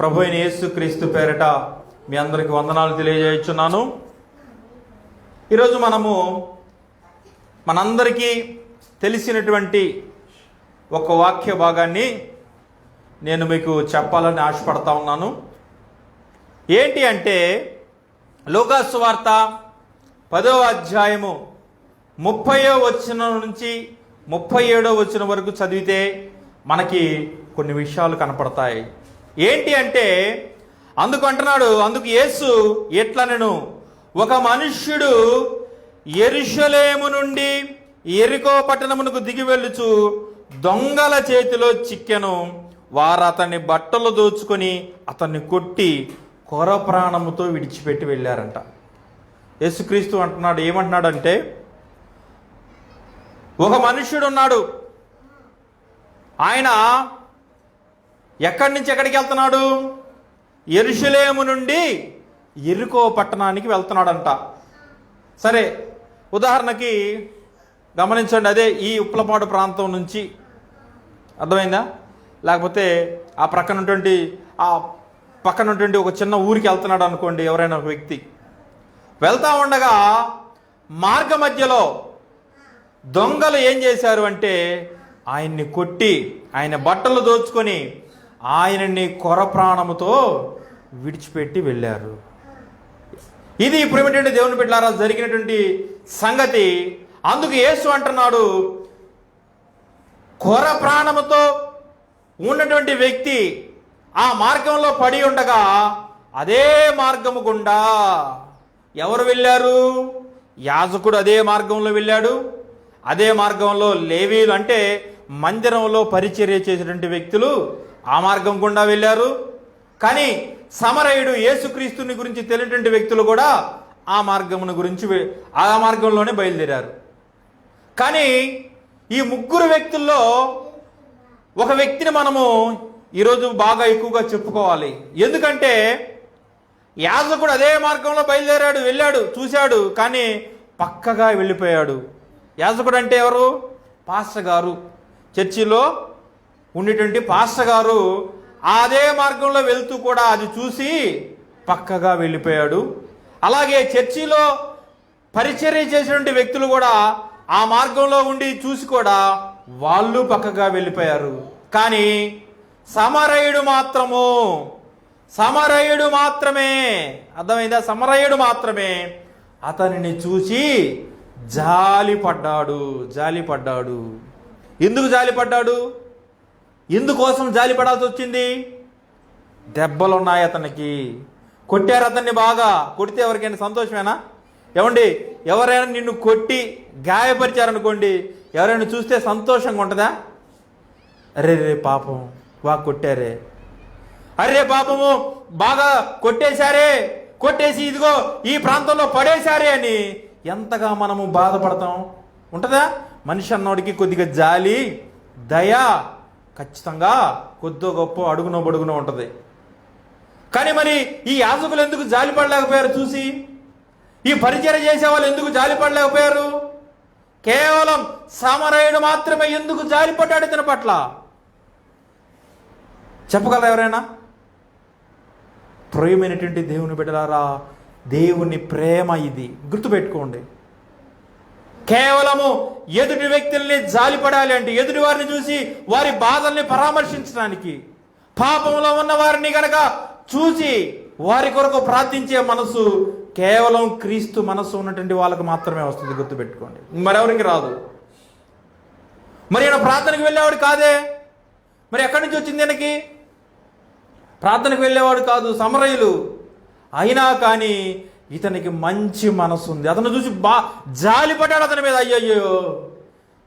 ప్రభు అయిన యేసుక్రీస్తు పేరిట మీ అందరికి వందనాలు తెలియజేస్తున్నాను ఈరోజు మనము మనందరికీ తెలిసినటువంటి ఒక వాక్య భాగాన్ని నేను మీకు చెప్పాలని ఆశపడతా ఉన్నాను. ఏంటి అంటే లోకాసు వార్త పదవ అధ్యాయము ముప్పయో వచ్చిన నుంచి ముప్పై ఏడో వచ్చిన వరకు చదివితే మనకి కొన్ని విషయాలు కనపడతాయి. ఏంటి అంటే అందుకు అంటున్నాడు అందుకు యేసు ఎట్లా నేను ఒక మనుష్యుడు ఎరుషలేము నుండి ఎరుకో పట్టణమునకు దిగి వెళ్ళుచు దొంగల చేతిలో చిక్కెను. వారు అతన్ని బట్టలు దోచుకొని అతన్ని కొట్టి కొర ప్రాణముతో విడిచిపెట్టి వెళ్ళారంట. యేసుక్రీస్తు అంటున్నాడు ఏమంటున్నాడు అంటే ఒక మనుష్యుడు ఉన్నాడు ఆయన ఎక్కడి నుంచి ఎక్కడికి వెళ్తున్నాడు? ఎరుషులేము నుండి ఎరుకో పట్టణానికి వెళ్తున్నాడంట. సరే ఉదాహరణకి గమనించండి అదే ఈ ఉప్పలపాడు ప్రాంతం నుంచి. అర్థమైందా? లేకపోతే ఆ ప్రక్కనటువంటి ఆ పక్కనటువంటి ఒక చిన్న ఊరికి వెళ్తున్నాడు అనుకోండి ఎవరైనా ఒక వ్యక్తి. వెళ్తా ఉండగా మార్గ మధ్యలో దొంగలు ఏం చేశారు అంటే ఆయన్ని కొట్టి ఆయన బట్టలు దోచుకొని ఆయనని కొర ప్రాణముతో విడిచిపెట్టి వెళ్ళారు. ఇది ఇప్పుడు ఏమిటంటే దేవుని బిడ్డారా జరిగినటువంటి సంగతి. అందుకు యేసు అంటున్నాడు కొర ప్రాణముతో ఉన్నటువంటి వ్యక్తి ఆ మార్గంలో పడి ఉండగా అదే మార్గము గుండా ఎవరు వెళ్ళారు? యాజకుడు అదే మార్గంలో వెళ్ళాడు. అదే మార్గంలో లేవీలు అంటే మందిరంలో పరిచర్య చేసినటువంటి వ్యక్తులు ఆ మార్గం గుండా వెళ్ళారు. కానీ సమరయుడు యేసుక్రీస్తుని గురించి తెలియటువంటి వ్యక్తులు కూడా ఆ మార్గమును గురించి ఆ మార్గంలోనే బయలుదేరారు. కానీ ఈ ముగ్గురు వ్యక్తుల్లో ఒక వ్యక్తిని మనము ఈరోజు బాగా ఎక్కువగా చెప్పుకోవాలి. ఎందుకంటే యాజకుడు అదే మార్గంలో బయలుదేరాడు వెళ్ళాడు చూశాడు కానీ పక్కగా వెళ్ళిపోయాడు. యాజకుడు అంటే ఎవరు? పాస్టర్ గారు. చర్చిలో ఉండేటువంటి పాస్టర్ గారు అదే మార్గంలో వెళ్తూ కూడా అది చూసి పక్కగా వెళ్ళిపోయాడు. అలాగే చర్చిలో పరిచర్య చేసినటువంటి వ్యక్తులు కూడా ఆ మార్గంలో ఉండి చూసి కూడా వాళ్ళు పక్కగా వెళ్ళిపోయారు. కానీ సమరయుడు మాత్రము సమరయుడు మాత్రమే అర్థమైందా? సమరయుడు మాత్రమే అతనిని చూసి జాలి పడ్డాడు జాలి పడ్డాడు ఎందుకు జాలి పడ్డాడు ఎందుకోసం జాలి పడాల్సి వచ్చింది? దెబ్బలున్నాయి అతనికి. కొట్టారు అతన్ని బాగా. కొడితే ఎవరికైనా సంతోషమేనా? ఏమండి ఎవరైనా నిన్ను కొట్టి గాయపరిచారనుకోండి ఎవరైనా చూస్తే సంతోషంగా ఉంటుందా? అరే రే పాపం. వా కొట్టారే. అరే పాపము బాగా కొట్టేశారే. కొట్టేసి ఇదిగో ఈ ప్రాంతంలో పడేశారే అని ఎంతగా మనము బాధపడతాం? ఉంటుందా? మనిషి అన్నోడికి కొద్దిగా జాలి దయ ఖచ్చితంగా కొద్దో గొప్ప అడుగునో బడుగునో ఉంటుంది. కానీ మరి ఈ యాజకులు ఎందుకు జాలిపడలేకపోయారు చూసి? ఈ పరిచయం చేసే వాళ్ళు ఎందుకు జాలిపడలేకపోయారు? కేవలం సమరయుడు మాత్రమే ఎందుకు జాలిపడ్డాడు ఇతని పట్ల? చెప్పగలరా ఎవరైనా? ప్రియమైనటువంటి దేవుని బిడ్డలారా దేవుని ప్రేమ ఇది. గుర్తుపెట్టుకోండి. కేవలము ఎదుటి వ్యక్తుల్ని జాలిపడాలి అంటే ఎదుటి వారిని చూసి వారి బాధల్ని పరామర్శించడానికి పాపంలో ఉన్న వారిని గనక చూసి వారి కొరకు ప్రార్థించే మనసు కేవలం క్రీస్తు మనసు ఉన్నటువంటి వాళ్ళకు మాత్రమే వస్తుంది గుర్తుపెట్టుకోండి. మరెవరికి రాదు. మరి ఈయన ప్రార్థనకు వెళ్ళేవాడు కాదే? మరి ఎక్కడి నుంచి వచ్చింది ఈయనకి? ప్రార్థనకు వెళ్ళేవాడు కాదు సమరయులు. అయినా కానీ ఇతనికి మంచి మనసు ఉంది. అతను చూసి బా జాలి పడ్డాడు అతని మీద. అయ్యయ్యో.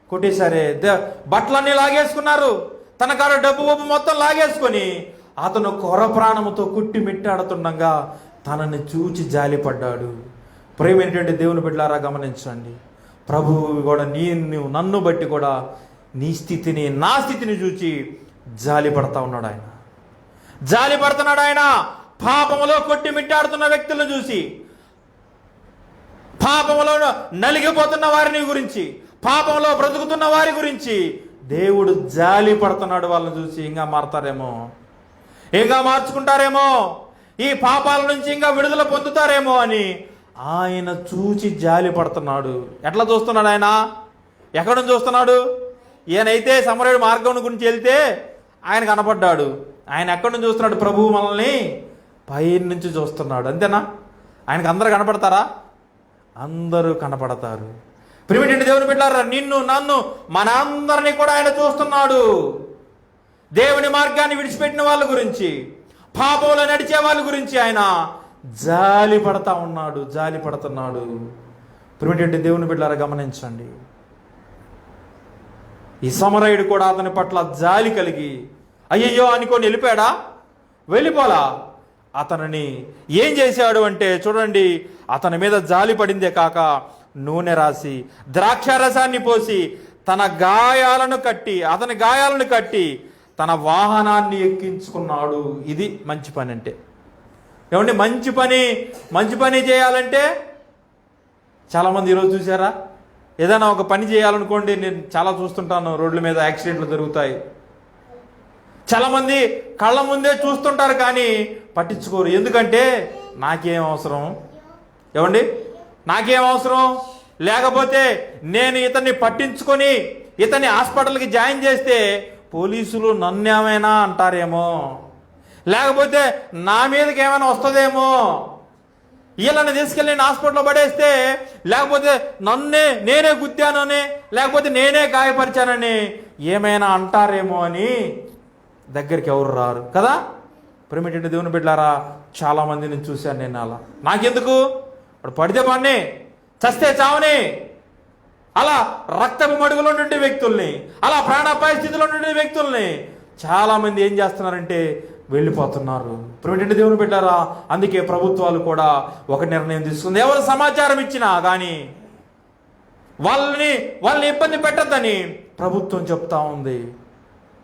కొట్టేశారే. బట్టలన్నీ లాగేసుకున్నారు. తన కాడ డబ్బు ఒప్పు మొత్తం లాగేసుకొని అతను కొర ప్రాణముతో కుట్టి మిట్టాడుతుండగా తనని చూచి జాలిపడ్డాడు ప్రేమైనటువంటి దేవుని బిడ్డలారా గమనించండి. ప్రభువు కూడా నీ నన్ను బట్టి కూడా నీ స్థితిని నా స్థితిని చూచి జాలి పడతా ఉన్నాడు ఆయన. జాలి పడుతున్నాడు ఆయన. పాపములో కొట్టి మిట్టాడుతున్న వ్యక్తులను చూసి పాపంలో నలిగిపోతున్న వారిని గురించి పాపంలో బ్రతుకుతున్న వారి గురించి దేవుడు జాలి పడుతున్నాడు వాళ్ళని చూసి ఇంకా మారతారేమో. ఇంకా మార్చుకుంటారేమో. ఈ పాపాల నుంచి ఇంకా విడుదల పొందుతారేమో అని ఆయన చూచి జాలి పడుతున్నాడు. ఎట్లా చూస్తున్నాడు ఆయన? ఎక్కడ నుంచి చూస్తున్నాడు? ఈయనైతే సమరయుడు మార్గం గురించి వెళ్తే ఆయన కనపడ్డాడు. ఆయన ఎక్కడి నుంచి చూస్తున్నాడు? ప్రభువు మనల్ని పై నుంచి చూస్తున్నాడు. అంతేనా? ఆయనకు అందరు కనపడతారా? అందరూ కనపడతారు. ప్రిమిటెంట్ దేవుని బిడ్డారా నిన్ను నన్ను మనందరినీ కూడా ఆయన చూస్తున్నాడు. దేవుని మార్గాన్ని విడిచిపెట్టిన వాళ్ళ గురించి పాపంలో నడిచే వాళ్ళ గురించి ఆయన జాలి పడతా ఉన్నాడు జాలి పడుతున్నాడు. ప్రిమిటెంట్ దేవుని బిడ్డారా గమనించండి. ఈ సమరయుడు కూడా అతని పట్ల జాలి కలిగి అయ్యయ్యో అనుకొని వెళ్ళిపోయాడా? వెళ్ళిపోలా? అతనిని ఏం చేశాడు అంటే చూడండి అతని మీద జాలి పడిందే కాక నూనె రాసి ద్రాక్షారసాన్ని పోసి తన గాయాలను కట్టి అతని గాయాలను కట్టి తన వాహనాన్ని ఎక్కించుకున్నాడు. ఇది మంచి పని అంటే. ఏమండి మంచి పని మంచి పని చేయాలంటే చాలామంది ఈరోజు చూసారా ఏదైనా ఒక పని చేయాలనుకోండి నేను చాలా చూస్తుంటాను రోడ్ల మీద యాక్సిడెంట్లు జరుగుతాయి. చాలామంది కళ్ళ ముందే చూస్తుంటారు కానీ పట్టించుకోరు. ఎందుకంటే నాకేం అవసరం? ఏమండి? నాకేం అవసరం? లేకపోతే నేను ఇతన్ని పట్టించుకొని ఇతన్ని హాస్పిటల్కి జాయిన్ చేస్తే పోలీసులు నన్నేమైనా అంటారేమో? లేకపోతే నా మీదకి ఏమైనా వస్తుందేమో? వీళ్ళని తీసుకెళ్ళి నేను హాస్పిటల్లో పడేస్తే లేకపోతే నన్నే నేనే గుద్దానని లేకపోతే నేనే గాయపరిచానని ఏమైనా అంటారేమో అని దగ్గరికి ఎవరు రారు? కదా? ప్రేమిటెంట్ దేవుని బిడ్డారా చాలామంది నేను చూశాను నేను అలా. నాకెందుకు? వాడు పడితే పడిని చస్తే చావని. అలా రక్తపు మడుగులో ఉండే వ్యక్తుల్ని అలా ప్రాణాపాయ స్థితిలో ఉండే వ్యక్తుల్ని చాలామంది ఏం చేస్తున్నారంటే వెళ్ళిపోతున్నారు. ప్రేమిటెంట్ దేవుని బిడ్డారా అందుకే ప్రభుత్వాలు కూడా ఒక నిర్ణయం తీసుకుంది. ఎవరు సమాచారం ఇచ్చినా కానీ వాళ్ళని వాళ్ళని ఇబ్బంది పెట్టద్దని ప్రభుత్వం చెప్తా ఉంది.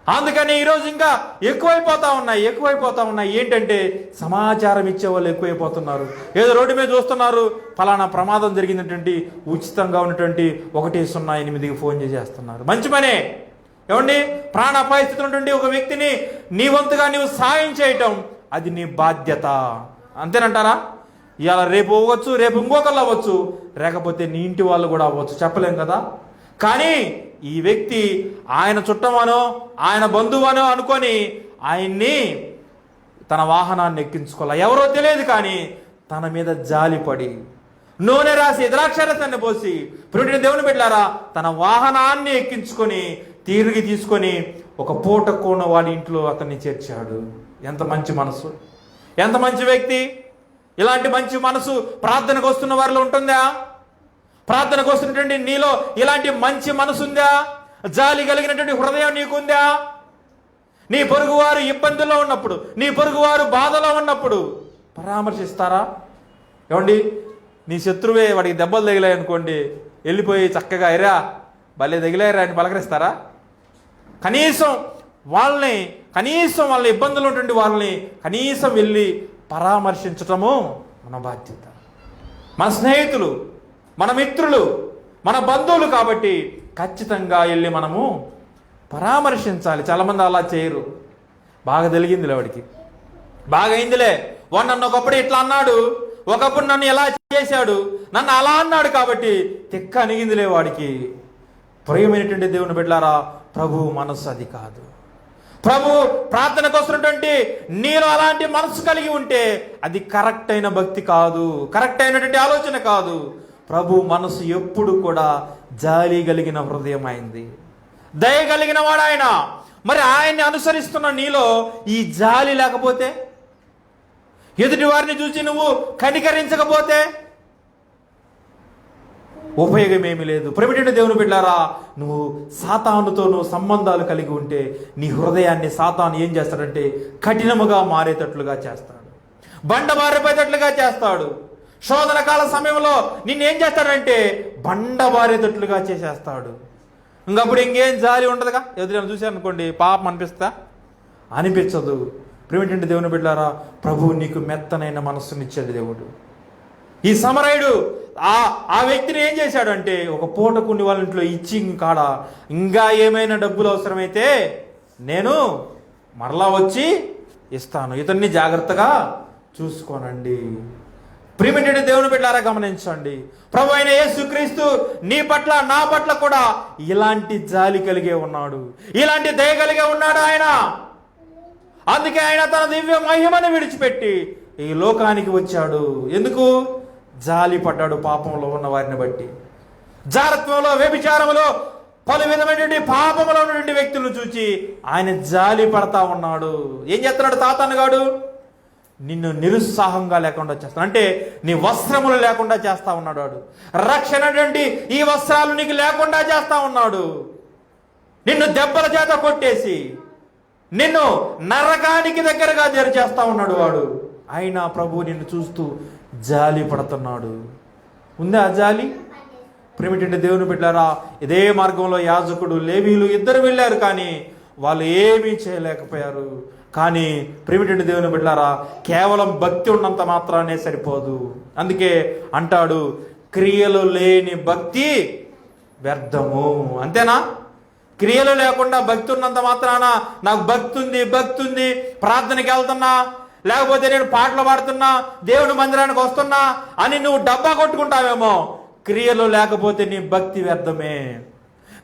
అందుకని ఈరోజు ఇంకా ఎక్కువైపోతా ఉన్నాయి ఎక్కువైపోతా ఉన్నాయి. ఏంటంటే సమాచారం ఇచ్చే వాళ్ళు ఎక్కువైపోతున్నారు. ఏదో రోడ్డు మీద చూస్తున్నారు ఫలానా ప్రమాదం జరిగినటువంటి ఉచితంగా ఉన్నటువంటి ఒకటి సున్నా ఎనిమిదికి ఫోన్ చేసేస్తున్నారు. మంచి పనే. ఏమండి? ప్రాణ అపాయస్థితి ఉన్నటువంటి ఒక వ్యక్తిని నీ వంతుగా నీవు సాయం చేయటం అది నీ బాధ్యత. అంతేనంటారా? ఇవాళ రేపు అవ్వచ్చు రేపు ఇంకొకళ్ళు అవ్వచ్చు లేకపోతే నీ ఇంటి వాళ్ళు కూడా అవ్వచ్చు. చెప్పలేం కదా? కానీ ఈ వ్యక్తి ఆయన చుట్టమనో ఆయన బంధువనో అనుకొని ఆయన్ని తన వాహనాన్ని ఎక్కించుకోవాలి? ఎవరో తెలియదు కానీ తన మీద జాలిపడి నూనె రాసి ద్రాక్షరసాన్ని పోసి ప్రుడిని దేవుని బిడ్డారా తన వాహనాన్ని ఎక్కించుకొని తిరిగి తీసుకొని ఒక పూట కోన వాడి ఇంట్లో అతన్ని చేర్చాడు. ఎంత మంచి మనసు. ఎంత మంచి వ్యక్తి. ఇలాంటి మంచి మనసు ప్రార్థనకు వస్తున్న వారిలో ఉంటుందా? ప్రార్థనకు వస్తున్నటువంటి నీలో ఇలాంటి మంచి మనసుందా? జాలి కలిగినటువంటి హృదయం నీకుందా? నీ పొరుగువారు ఇబ్బందుల్లో ఉన్నప్పుడు నీ పొరుగువారు బాధలో ఉన్నప్పుడు పరామర్శిస్తారా? ఏమండి నీ శత్రువే వాడికి దెబ్బలు తగిలాయి అనుకోండి వెళ్ళిపోయి చక్కగా ఎరా భలే తగిలారా అని పలకరిస్తారా? కనీసం వాళ్ళని కనీసం వాళ్ళ ఇబ్బందులు ఉన్నటువంటి వాళ్ళని కనీసం వెళ్ళి పరామర్శించటము మన బాధ్యత. మన స్నేహితులు మన మిత్రులు మన బంధువులు కాబట్టి ఖచ్చితంగా వెళ్ళి మనము పరామర్శించాలి. చాలామంది అలా చేయరు. బాగా తెలిగిందిలే వాడికి. బాగా అయిందిలే. వాడు నన్ను ఒకప్పుడు ఇట్లా అన్నాడు. ఒకప్పుడు నన్ను ఎలా చేశాడు. నన్ను అలా అన్నాడు కాబట్టి తిక్క అనిగిందిలే వాడికి. ప్రియమైనటువంటి దేవుని బిడ్డారా ప్రభు మనస్సు అది కాదు. ప్రభు ప్రార్థనకు వస్తున్నటువంటి నీలో అలాంటి మనసు కలిగి ఉంటే అది కరెక్ట్ అయిన భక్తి కాదు. కరెక్ట్ అయినటువంటి ఆలోచన కాదు. ప్రభు మనసు ఎప్పుడు కూడా జాలి కలిగిన హృదయం అయింది దయ కలిగిన వాడు ఆయన మరి ఆయన్ని అనుసరిస్తున్న నీలో ఈ జాలి లేకపోతే? ఎదుటి వారిని చూసి నువ్వు కనికరించకపోతే? ఉపయోగమేమి లేదు. ప్రేమిటి దేవుని బిడ్డారా నువ్వు సాతానుతో నువ్వు సంబంధాలు కలిగి ఉంటే నీ హృదయాన్ని సాతాను ఏం చేస్తాడంటే కఠినముగా మారేటట్లుగా చేస్తాడు. బండ మారిపోయేటట్లుగా చేస్తాడు. శోధన కాల సమయంలో నిన్నేం చేస్తాడంటే బండబారేటట్లుగా చేసేస్తాడు. ఇంకప్పుడు ఇంకేం జాలి ఉండదుగా? ఎదురైనా చూశారనుకోండి అనుకోండి పాపం అనిపిస్తా అనిపించదు. ప్రేమిటంటే దేవుని బిడ్డారా ప్రభు నీకు మెత్తనైన మనస్సునిచ్చాడు దేవుడు. ఈ సమరయుడు ఆ ఆ వ్యక్తిని ఏం చేశాడంటే ఒక పూట కొన్ని వాళ్ళ ఇంట్లో ఇచ్చి కాడ ఇంకా ఏమైనా డబ్బులు అవసరమైతే నేను మరలా వచ్చి ఇస్తాను. ఇతన్ని జాగ్రత్తగా చూసుకోనండి. ప్రిమిటెడ్ దేవుని బిడ్డారా గమనించండి. ప్రభు అయిన యేసుక్రీస్తు నీ పట్ల నా పట్ల కూడా ఇలాంటి జాలి కలిగే ఉన్నాడు. ఇలాంటి దయ కలిగే ఉన్నాడు ఆయన. అందుకే ఆయన తన దివ్య మహిమను విడిచిపెట్టి ఈ లోకానికి వచ్చాడు. ఎందుకు? జాలి పడ్డాడు పాపంలో ఉన్న వారిని బట్టి. జారత్వంలో వ్యభిచారంలో పలు విధమైనటువంటి పాపంలో ఉన్నటువంటి వ్యక్తులను చూచి ఆయన జాలి పడతా ఉన్నాడు. ఏం చేస్తున్నాడు తాతన్నగాడు నిన్ను నిరుత్సాహంగా లేకుండా చేస్తాను. అంటే నీ వస్త్రములు లేకుండా చేస్తా ఉన్నాడు వాడు. రక్షణ అంటే ఈ వస్త్రాలు నీకు లేకుండా చేస్తా ఉన్నాడు. నిన్ను దెబ్బల చేత కొట్టేసి నిన్ను నరకానికి దగ్గరగా చేస్తా ఉన్నాడు వాడు. అయినా ప్రభు నిన్ను చూస్తూ జాలి పడుతున్నాడు. ఉందా ఆ జాలి? ప్రేమిటంటే దేవుని బిడ్డారా ఇదే మార్గంలో యాజకుడు లేవీలు ఇద్దరు వెళ్ళారు కానీ వాళ్ళు ఏమీ చేయలేకపోయారు. కానీ ప్రిమిటెంట్ దేవుని బిడ్డారా కేవలం భక్తి ఉన్నంత మాత్రానే సరిపోదు. అందుకే అంటాడు క్రియలు లేని భక్తి వ్యర్థము. అంతేనా? క్రియలు లేకుండా భక్తి ఉన్నంత మాత్రాన నాకు భక్తి ఉంది భక్తి ఉంది ప్రార్థనకి వెళ్తున్నా లేకపోతే నేను పాటలు పాడుతున్నా దేవుని మందిరానికి వస్తున్నా అని నువ్వు డబ్బా కొట్టుకుంటావేమో. క్రియలు లేకపోతే నీ భక్తి వ్యర్థమే.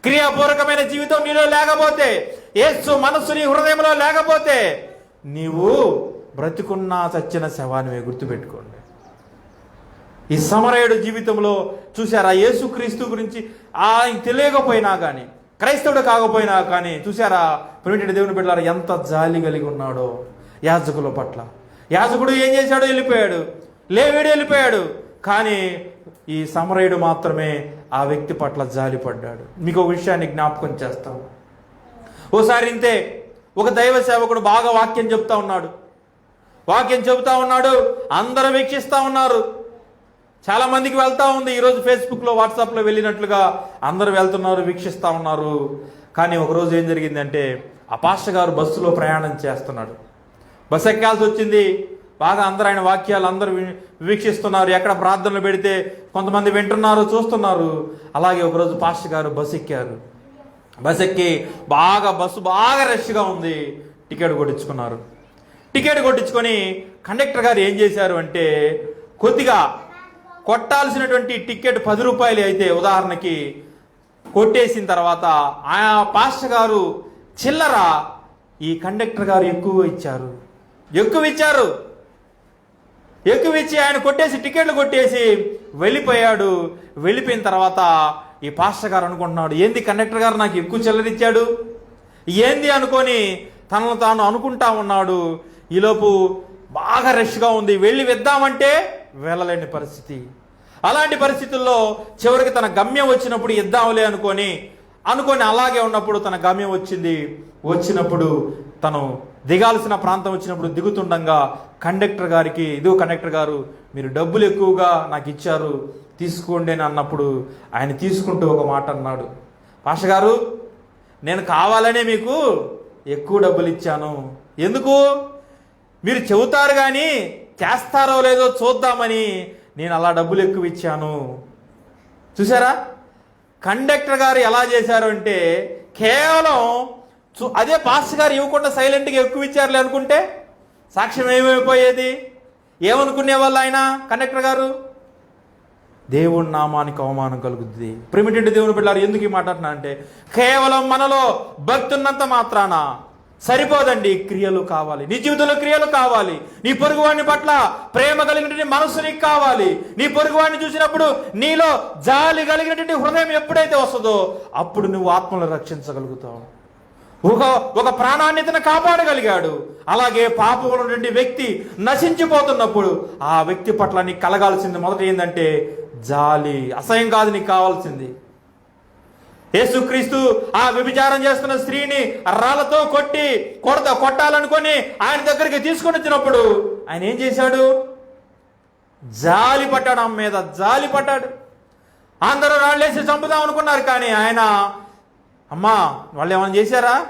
క్రియాపూర్వకమైన జీవితం నీలో లేకపోతే ఏసు మనస్సు నీ హృదయంలో లేకపోతే నీవు బ్రతికున్నా చచ్చిన శవానివే గుర్తుపెట్టుకోండి. ఈ సమరయుడు జీవితంలో చూసారా యేసుక్రీస్తు గురించి ఆయన తెలియకపోయినా కానీ క్రైస్తవుడు కాకపోయినా కానీ చూసారా ప్రిమిటెడ్ దేవుని బిడ్డలారా ఎంత జాలి కలిగి ఉన్నాడో యాజకుల పట్ల. యాజకుడు ఏం చేశాడో? వెళ్ళిపోయాడు. లేవేడు వెళ్ళిపోయాడు. కానీ ఈ సమరయుడు మాత్రమే ఆ వ్యక్తి పట్ల జాలి పడ్డాడు. మీకు ఒక విషయాన్ని జ్ఞాపకం చేస్తాను. ఓసారి ఇంతే. ఒక దైవ సేవకుడు బాగా వాక్యం చెప్తా ఉన్నాడు. వాక్యం చెబుతా ఉన్నాడు అందరూ వీక్షిస్తూ ఉన్నారు. చాలా మందికి ఉంది. ఈరోజు ఫేస్బుక్లో వాట్సాప్లో వెళ్ళినట్లుగా అందరూ వెళ్తున్నారు వీక్షిస్తూ ఉన్నారు. కానీ ఒకరోజు ఏం జరిగిందంటే ఆ పాస్టర్ గారు బస్సులో ప్రయాణం చేస్తున్నాడు. బస్సు ఎక్కాల్సి వచ్చింది. బాగా అందరూ ఆయన వాక్యాలు అందరూ వీ- వీక్షిస్తున్నారు. ఎక్కడ ప్రార్థనలు పెడితే కొంతమంది వింటున్నారు చూస్తున్నారు. అలాగే ఒకరోజు పాస్టర్ గారు బస్సు ఎక్కారు. బస్ ఎక్కి బాగా బస్సు బాగా రష్గా ఉంది. టికెట్ కొట్టించుకున్నారు. టికెట్ కొట్టించుకొని కండక్టర్ గారు ఏం చేశారు అంటే కొద్దిగా కొట్టాల్సినటువంటి టికెట్ పది రూపాయలు అయితే ఉదాహరణకి కొట్టేసిన తర్వాత ఆ పాస్టర్ గారు చిల్లర ఈ కండక్టర్ గారు ఎక్కువ ఇచ్చారు. ఎక్కువ ఇచ్చారు. ఎక్కువ ఇచ్చి ఆయన కొట్టేసి టికెట్లు కొట్టేసి వెళ్ళిపోయాడు. వెళ్ళిపోయిన తర్వాత ఈ పాస్టర్ గారు అనుకుంటున్నాడు ఏంది కండక్టర్ గారు నాకు ఎక్కువ చెల్లరిచ్చాడు? ఏంది అనుకొని తనను తాను అనుకుంటా ఉన్నాడు? ఈలోపు బాగా రష్గా ఉంది. వెళ్ళి విద్దామంటే వెళ్ళలేని పరిస్థితి. అలాంటి పరిస్థితుల్లో చివరికి తన గమ్యం వచ్చినప్పుడు ఇద్దాంలే అనుకొని అనుకొని అలాగే ఉన్నప్పుడు తన గమ్యం వచ్చింది. వచ్చినప్పుడు తను దిగాల్సిన ప్రాంతం వచ్చినప్పుడు దిగుతుండగా కండక్టర్ గారికి ఇదో కండక్టర్ గారు మీరు డబ్బులు ఎక్కువగా నాకు ఇచ్చారు తీసుకోండి అని అన్నప్పుడు ఆయన తీసుకుంటూ ఒక మాట అన్నాడు. పాష గారు నేను కావాలనే మీకు ఎక్కువ డబ్బులు ఇచ్చాను. ఎందుకు? మీరు చెబుతారు కానీ చేస్తారో లేదో చూద్దామని నేను అలా డబ్బులు ఎక్కువ ఇచ్చాను. చూసారా కండక్టర్ గారు ఎలా చేశారు అంటే కేవలం అదే పాస్ గారు ఇవ్వకుండా సైలెంట్గా ఎక్కువ ఇచ్చారులే అనుకుంటే సాక్ష్యం ఏమైపోయేది? ఏమనుకునే వాళ్ళు ఆయన? కండక్టర్ గారు? దేవుని నామానికి అవమానం కలుగుతుంది ప్రిమిటెంట్ దేవుని బిడ్డారు ఎందుకు ఈ మాట్లాడుతున్నా అంటే కేవలం మనలో భక్తున్నంత మాత్రాన సరిపోదండి క్రియలు కావాలి. నీ జీవితంలో క్రియలు కావాలి. నీ పొరుగువాడిని పట్ల ప్రేమ కలిగినటువంటి మనసు నీకు కావాలి. నీ పొరుగువాడిని చూసినప్పుడు నీలో జాలి కలిగినటువంటి హృదయం ఎప్పుడైతే వస్తుందో అప్పుడు నువ్వు ఆత్మను రక్షించగలుగుతావు. ఒక ఒక ప్రాణాన్ని ఇతను కాపాడగలిగాడు. అలాగే పాపంలో నుండి వ్యక్తి నశించిపోతున్నప్పుడు ఆ వ్యక్తి పట్ల నీకు కలగాల్సింది మొదట ఏంటంటే జాలి. అసహ్యం కాదు నీకు కావాల్సింది. యేసుక్రీస్తు ఆ వ్యభిచారం చేస్తున్న స్త్రీని రాళ్ళతో కొట్టి కొడత కొట్టాలనుకొని ఆయన దగ్గరికి తీసుకొని వచ్చినప్పుడు ఆయన ఏం చేశాడు? జాలి పట్టాడు ఆమె మీద జాలి పట్టాడు అందరూ రాళ్ళేసి చంపుదాం అనుకున్నారు కానీ ఆయన అమ్మా వాళ్ళు ఏమైనా చేశారా?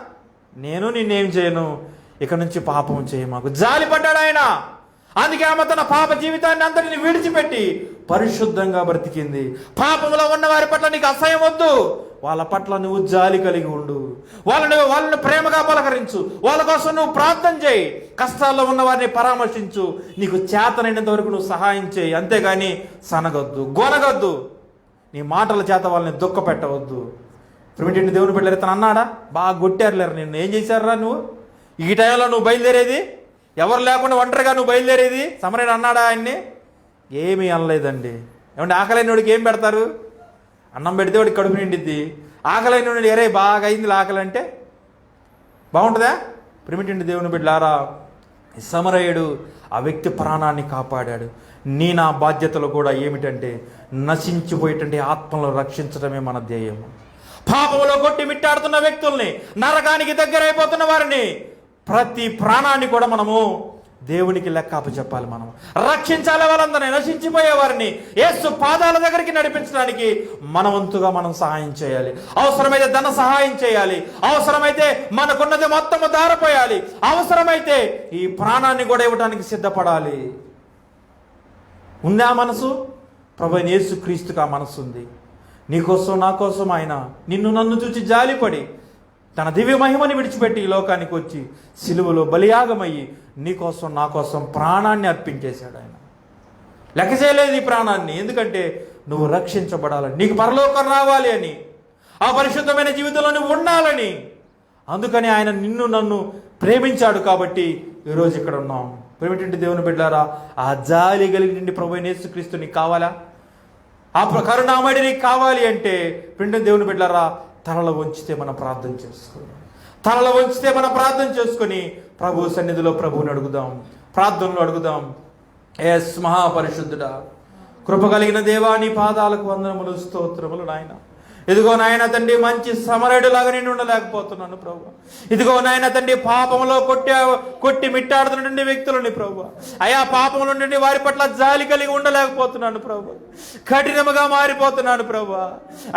నేను నిన్నేం చేయను. ఇక నుంచి పాపం చేయ మాకు. జాలి పడ్డాడు ఆయన. అందుకే ఆమె తన పాప జీవితాన్ని అంతటిని విడిచిపెట్టి పరిశుద్ధంగా బ్రతికింది. పాపంలో ఉన్న వారి పట్ల నీకు అసహ్యం వద్దు. వాళ్ళ పట్ల నువ్వు జాలి కలిగి ఉండు. వాళ్ళని వాళ్ళని ప్రేమగా పలకరించు. వాళ్ళ కోసం నువ్వు ప్రార్థన చేయి. కష్టాల్లో ఉన్న వారిని పరామర్శించు. నీకు చేతనైనంత వరకు నువ్వు సహాయం చేయి. అంతేగాని సనగొద్దు గొనగొద్దు. నీ మాటల చేత వాళ్ళని దుఃఖ పెట్టవద్దు ప్రిమిటెంట్ దేవుని బిడ్డలు ఇతను అన్నాడా? బాగా కొట్టారులేరు నిన్ను. ఏం చేశారురా నువ్వు? ఈ టైంలో నువ్వు బయలుదేరేది? ఎవరు లేకుండా ఒంటరిగా నువ్వు బయలుదేరేది? సమరేడు అన్నాడా ఆయన్ని? ఏమీ అనలేదండి. ఏమంటే ఆకలైనోడికి ఏం పెడతారు? అన్నం పెడితే వాడికి కడుపు నిండిద్ది. ఆకలైనోడు ఎరే బాగా అయింది ఆకలి అంటే బాగుంటుందా? ప్రిమిటెంట్ దేవుని బిడ్డలారా సమరయుడు ఆ వ్యక్తి ప్రాణాన్ని కాపాడాడు. నీ నా బాధ్యతలు కూడా ఏమిటంటే నశించిపోయేటువంటి ఆత్మలను రక్షించడమే మన ధ్యేయము. పాపములో కొట్టి మిట్టాడుతున్న వ్యక్తుల్ని నరకానికి దగ్గరైపోతున్న వారిని ప్రతి ప్రాణాన్ని కూడా మనము దేవునికి లెక్క చెప్పాలి మనం. రక్షించాలి వాళ్ళందరినీ నశించిపోయే వారిని యేసు పాదాల దగ్గరికి నడిపించడానికి మనవంతుగా మనం సహాయం చేయాలి. అవసరమైతే ధన సహాయం చేయాలి. అవసరమైతే మనకున్నది మొత్తము దారపోయాలి. అవసరమైతే ఈ ప్రాణాన్ని కూడా ఇవ్వడానికి సిద్ధపడాలి. ఉందా మనసు? ప్రభు అయిన యేసు క్రీస్తుకు ఆ మనసు ఉంది. నీకోసం నా కోసం ఆయన నిన్ను నన్ను చూచి జాలిపడి తన దివ్య మహిమని విడిచిపెట్టి ఈ లోకానికి వచ్చి సిలువలో బలియాగమయ్యి నీకోసం నా కోసం ప్రాణాన్ని అర్పించేశాడు ఆయన. లెక్క చేయలేదు ఈ ప్రాణాన్ని. ఎందుకంటే నువ్వు రక్షించబడాలని నీకు పరలోకం రావాలి అని ఆ పరిశుద్ధమైన జీవితంలో నువ్వు ఉండాలని. అందుకని ఆయన నిన్ను నన్ను ప్రేమించాడు కాబట్టి ఈరోజు ఇక్కడ ఉన్నాం. ప్రేమిటి దేవుని బిడ్డారా ఆ జాలి కలిగిన ప్రభు నేసుక్రీస్తు నీకు కావాలా? ఆ ప్ర- నీకు కావాలి అంటే పిండి దేవుని బిడ్డారా తలలు వంచితే మనం ప్రార్థన చేసుకుందాం తలలు వంచితే మనం ప్రార్థన చేసుకొని ప్రభు సన్నిధిలో ప్రభువుని అడుగుదాం ప్రార్థనలు అడుగుదాం. ఎస్ మహాపరిశుద్ధుడా కృప కలిగిన దేవా నీ పాదాలకు వందనములు స్తోత్రములు నాయన. ఇదిగో నాయన తండ్రి మంచి సమరయుడిలాగా నేను ఉండలేకపోతున్నాను ప్రభు. ఇదిగో నాయన తండ్రి పాపంలో కొట్టి కొట్టి మిట్టాడుతున్నటువంటి వ్యక్తులని ప్రభు. అయా పాపంలో నుండి వారి పట్ల జాలి కలిగి ఉండలేకపోతున్నాను ప్రభు. కఠినముగా మారిపోతున్నాను ప్రభు.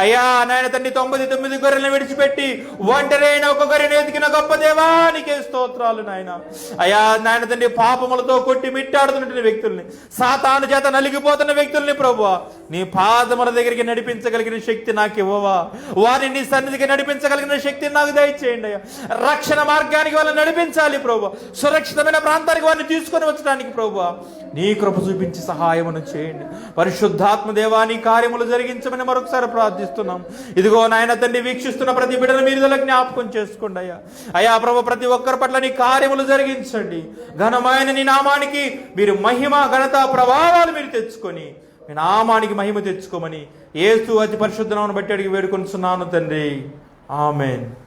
అయ్యా నాయన తండ్రి తొంభై తొమ్మిది గొర్రెలను విడిచిపెట్టి ఒంటరైన ఒక గొర్రెను ఎదిగిన గొప్ప దేవానికే స్తోత్రాలు నాయన. అయ్యా నాయన తండ్రి పాపములతో కొట్టి మిట్టాడుతున్నటువంటి వ్యక్తుల్ని సాతాను చేత నలిగిపోతున్న వ్యక్తుల్ని ప్రభు. నీ పాదముల దగ్గరికి నడిపించగలిగిన శక్తి నాకు ప్రభువా వారిని నీ సన్నిధికి నడిపించగలిగిన శక్తిని నాకు దయచేయండి అయ్యా. రక్షణ మార్గానికి వాళ్ళని నడిపించాలి ప్రభు సురక్షితమైన ప్రాంతానికి వారిని తీసుకొని వచ్చడానికి ప్రభు నీ కృప చూపించి సహాయమును చేయండి. పరిశుద్ధాత్మ దేవా కార్యములు జరిగించమని మరొకసారి ప్రార్థిస్తున్నాం. ఇదిగో నాయన తండ్రి వీక్షిస్తున్న ప్రతి బిడ్డను మీరు జ్ఞాపకం చేసుకోండి అయ్యా. అయ్యా ప్రభు ప్రతి ఒక్కరి పట్ల నీ కార్యములు జరిగించండి. ఘనమైన నీ నామానికి మీరు మహిమ ఘనత ప్రభావాలు మీరు తెచ్చుకొని మీ నామానికి మహిమ తెచ్చుకోమని ఏసు అతి పరిశుద్ధనామను బట్టి అడిగి వేడుకొనిస్తున్నాను తండ్రి. ఆమెన్.